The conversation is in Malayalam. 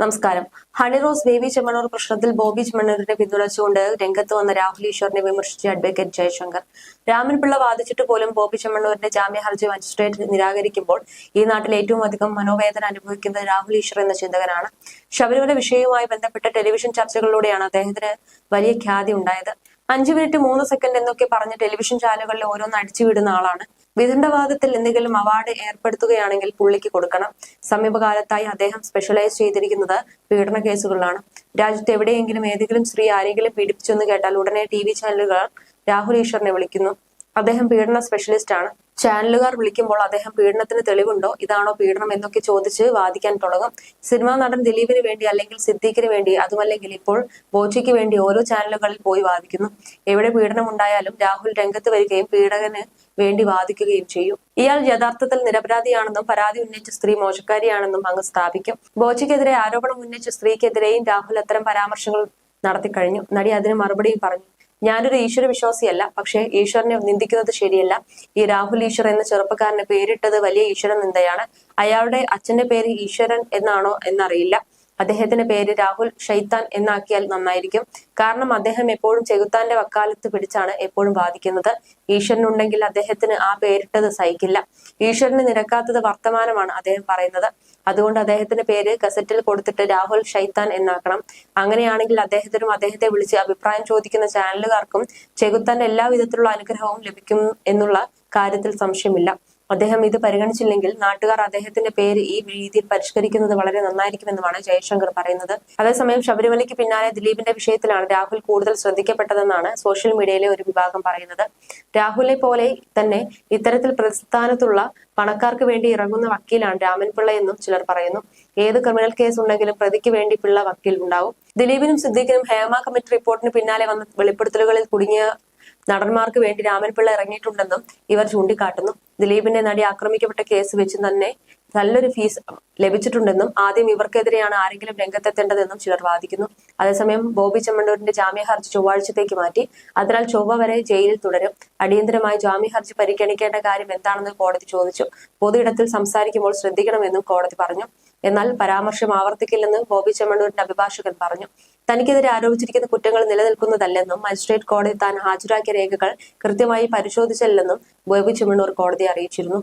നമസ്കാരം. ഹണിറോസ് ബേബി ചെമ്മണൂർ പ്രശ്നത്തിൽ ബോബി ചെമ്മണൂരിനെ പിന്തുണച്ചുകൊണ്ട് രംഗത്ത് വന്ന രാഹുൽ ഈശ്വറിനെ വിമർശിച്ച് അഡ്വക്കേറ്റ് ജയശങ്കർ. രാമൻപിള്ള വാദിച്ചിട്ട് പോലും ബോബി ചെമ്മണൂരിന്റെ ജാമ്യ ഹർജി മജിസ്ട്രേറ്റ് നിരാകരിക്കുമ്പോൾ ഈ നാട്ടിൽ ഏറ്റവും അധികം മനോവേദന അനുഭവിക്കുന്നത് രാഹുൽ ഈശ്വർ എന്ന ചിന്തകനാണ്. ശബരിമല വിഷയവുമായി ബന്ധപ്പെട്ട ടെലിവിഷൻ ചർച്ചകളിലൂടെയാണ് അദ്ദേഹത്തിന് വലിയ ഖ്യാതി ഉണ്ടായത്. അഞ്ചു മിനിറ്റ് മൂന്ന് സെക്കൻഡ് എന്നൊക്കെ പറഞ്ഞ് ടെലിവിഷൻ ചാനലുകളിൽ ഓരോന്ന് അടിച്ചുവിടുന്ന ആളാണ് വിദണ്ഡവാദത്തിൽ എന്തെങ്കിലും അവാർഡ് ഏർപ്പെടുത്തുകയാണെങ്കിൽ പുള്ളിക്ക് കൊടുക്കണം. സമീപകാലത്തായി അദ്ദേഹം സ്പെഷ്യലൈസ് ചെയ്തിരിക്കുന്നത് പീഡന കേസുകളിലാണ്. രാജ്യത്ത് എവിടെയെങ്കിലും ഏതെങ്കിലും സ്ത്രീ ആരെങ്കിലും പീഡിപ്പിച്ചെന്ന് കേട്ടാൽ ഉടനെ ടി വി ചാനലുകൾ രാഹുൽ ഈശ്വറിനെ വിളിക്കുന്നു. അദ്ദേഹം പീഡന സ്പെഷ്യലിസ്റ്റ് ആണ്. ചാനലുകാർ വിളിക്കുമ്പോൾ അദ്ദേഹം പീഡനത്തിന് തെളിവുണ്ടോ? ഇതാണോ പീഡനം എന്നൊക്കെ ചോദിച്ച് വാദിക്കാൻ തുടങ്ങും. സിനിമാ നടൻ ദിലീപിന് വേണ്ടി അല്ലെങ്കിൽ സിദ്ദീഖിന് വേണ്ടി അതുമല്ലെങ്കിൽ ഇപ്പോൾ ബോച്ചയ്ക്ക് വേണ്ടി ഓരോ ചാനലുകളിൽ പോയി വാദിക്കുന്നു. എവിടെ പീഡനം ഉണ്ടായാലും രാഹുൽ രംഗത്ത് വരികയും പീഡകന് വേണ്ടി വാദിക്കുകയും ചെയ്യും. ഇയാൾ യഥാർത്ഥത്തിൽ നിരപരാധിയാണെന്നും പരാതി ഉന്നയിച്ച സ്ത്രീ മോശക്കാരിയാണെന്നും അങ്ങ് സ്ഥാപിക്കും. ബോച്ചയ്ക്കെതിരെ ആരോപണം ഉന്നയിച്ച സ്ത്രീക്കെതിരെയും രാഹുൽ അത്തരം പരാമർശങ്ങൾ നടത്തിക്കഴിഞ്ഞു. നടി അതിന് മറുപടിയും പറഞ്ഞു. ഞാനൊരു ഈശ്വര വിശ്വാസിയല്ല പക്ഷേ ഈശ്വരനെ നിന്ദിക്കുന്നത് ശരിയല്ല. ഈ രാഹുൽ ഈശ്വർ എന്ന ചെറുപ്പക്കാരന് പേരിട്ടത് വലിയ ഈശ്വര നിന്ദയാണ്. അയാളുടെ അച്ഛന്റെ പേര് ഈശ്വരൻ എന്നാണോ എന്നറിയില്ല. അദ്ദേഹത്തിന്റെ പേര് രാഹുൽ ഷൈത്താൻ എന്നാക്കിയാൽ നന്നായിരിക്കും. കാരണം അദ്ദേഹം എപ്പോഴും ചെകുത്താന്റെ വക്കാലത്ത് പിടിച്ചാണ് എപ്പോഴും ബാധിക്കുന്നത് ഈശ്വരനുണ്ടെങ്കിൽ അദ്ദേഹത്തിന് ആ പേരിട്ടത് സഹിക്കില്ല. ഈശ്വരന് നിരക്കാത്തത് വർത്തമാനമാണ് അദ്ദേഹം പറയുന്നത്. അതുകൊണ്ട് അദ്ദേഹത്തിന്റെ പേര് കസറ്റിൽ കൊടുത്തിട്ട് രാഹുൽ ഷൈത്താൻ എന്നാക്കണം. അങ്ങനെയാണെങ്കിൽ അദ്ദേഹത്തിനും അദ്ദേഹത്തെ വിളിച്ച് അഭിപ്രായം ചോദിക്കുന്ന ചാനലുകാർക്കും ചെകുത്താന്റെ എല്ലാ വിധത്തിലുള്ള അനുഗ്രഹവും ലഭിക്കും എന്നുള്ള കാര്യത്തിൽ സംശയമില്ല. അദ്ദേഹം ഇത് പരിഗണിച്ചില്ലെങ്കിൽ നാട്ടുകാർ അദ്ദേഹത്തിന്റെ പേര് ഈ രീതിയിൽ പരിഷ്കരിക്കുന്നത് വളരെ നന്നായിരിക്കുമെന്നുമാണ് ജയശങ്കർ പറയുന്നത്. അതേസമയം ശബരിമലയ്ക്ക് പിന്നാലെ ദിലീപിന്റെ വിഷയത്തിലാണ് രാഹുൽ കൂടുതൽ ശ്രദ്ധിക്കപ്പെട്ടതെന്നാണ് സോഷ്യൽ മീഡിയയിലെ ഒരു വിഭാഗം പറയുന്നത്. രാഹുലെ പോലെ തന്നെ ഇത്തരത്തിൽ പ്രസ്ഥാനത്തുള്ള പണക്കാർക്ക് വേണ്ടി ഇറങ്ങുന്ന വക്കീലാണ് രാമൻപിള്ള എന്നും ചിലർ പറയുന്നു. ഏത് ക്രിമിനൽ കേസ് ഉണ്ടെങ്കിലും പ്രതിക്ക് വേണ്ടി പിള്ള വക്കീൽ ഉണ്ടാവും. ദിലീപിനും സിദ്ദീഖിനും ഹേമ കമ്മിറ്റി റിപ്പോർട്ടിന് പിന്നാലെ വന്ന വെളിപ്പെടുത്തലുകളിൽ കുടുങ്ങിയ നടന്മാർക്ക് വേണ്ടി രാമൻപിള്ള ഇറങ്ങിയിട്ടുണ്ടെന്നും ഇവർ ചൂണ്ടിക്കാട്ടുന്നു. ദിലീപിന്റെ നടി ആക്രമിക്കപ്പെട്ട കേസ് വെച്ച് തന്നെ നല്ലൊരു ഫീസ് ലഭിച്ചിട്ടുണ്ടെന്നും ആദ്യം ഇവർക്കെതിരെയാണ് ആരെങ്കിലും രംഗത്തെത്തേണ്ടതെന്നും ചിലർ വാദിക്കുന്നു. അതേസമയം ബോബി ചെമ്മണ്ണൂരിന്റെ ജാമ്യ ഹർജി ചൊവ്വാഴ്ചത്തേക്ക് മാറ്റി. അതിനാൽ ചൊവ്വ വരെ ജയിലിൽ തുടരും. അടിയന്തരമായി ജാമ്യ ഹർജി പരിഗണിക്കേണ്ട കാര്യം എന്താണെന്ന് കോടതി ചോദിച്ചു. പൊതുയിടത്തിൽ സംസാരിക്കുമ്പോൾ ശ്രദ്ധിക്കണമെന്നും കോടതി പറഞ്ഞു. എന്നാൽ പരാമർശം ആവർത്തിക്കില്ലെന്ന് ബോബി ചെമ്മണ്ണൂരിന്റെ അഭിഭാഷകൻ പറഞ്ഞു. തനിക്കെതിരെ ആരോപിച്ചിരിക്കുന്ന കുറ്റങ്ങൾ നിലനിൽക്കുന്നതല്ലെന്നും മജിസ്ട്രേറ്റ് കോടതി താൻ ഹാജരാക്കിയ രേഖകൾ കൃത്യമായി പരിശോധിച്ചല്ലെന്നും ബോബി ചെമ്മണ്ണൂർ കോടതിയെ അറിയിച്ചിരുന്നു.